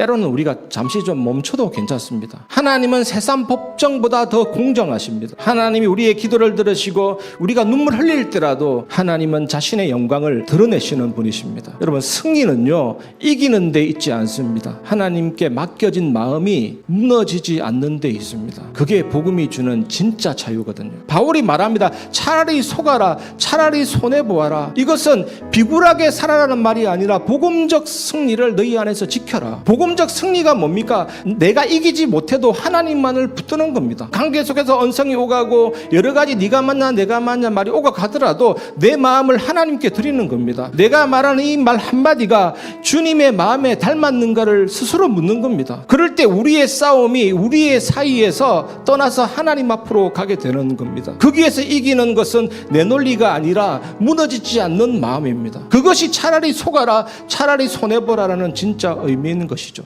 때로는 우리가 잠시 좀 멈춰도 괜찮습니다. 하나님은 세상 법정보다 더 공정하십니다. 하나님이 우리의 기도를 들으시고 우리가 눈물 흘릴 때라도 하나님은 자신의 영광을 드러내시는 분이십니다. 여러분 승리는요 이기는 데 있지 않습니다. 하나님께 맡겨진 마음이 무너지지 않는 데 있습니다. 그게 복음이 주는 진짜 자유거든요. 바울이 말합니다. 차라리 속아라, 차라리 손해 보아라. 이것은 비굴하게 살아라는 말이 아니라 복음적 승리를 너희 안에서 지켜라. 복음 적 승리가 뭡니까? 내가 이기지 못해도 하나님만을 붙드는 겁니다. 관계 속에서 언성이 오가고 여러 가지 네가 맞냐 내가 맞냐 말이 오가가더라도 내 마음을 하나님께 드리는 겁니다. 내가 말하는 이 말 한마디가 주님의 마음에 닮았는가를 스스로 묻는 겁니다. 그럴 때 우리의 싸움이 우리의 사이에서 떠나서 하나님 앞으로 가게 되는 겁니다. 거기에서 이기는 것은 내 논리가 아니라 무너지지 않는 마음입니다. 그것이 차라리 속아라, 차라리 손해보라라는 진짜 의미 있는 것이죠.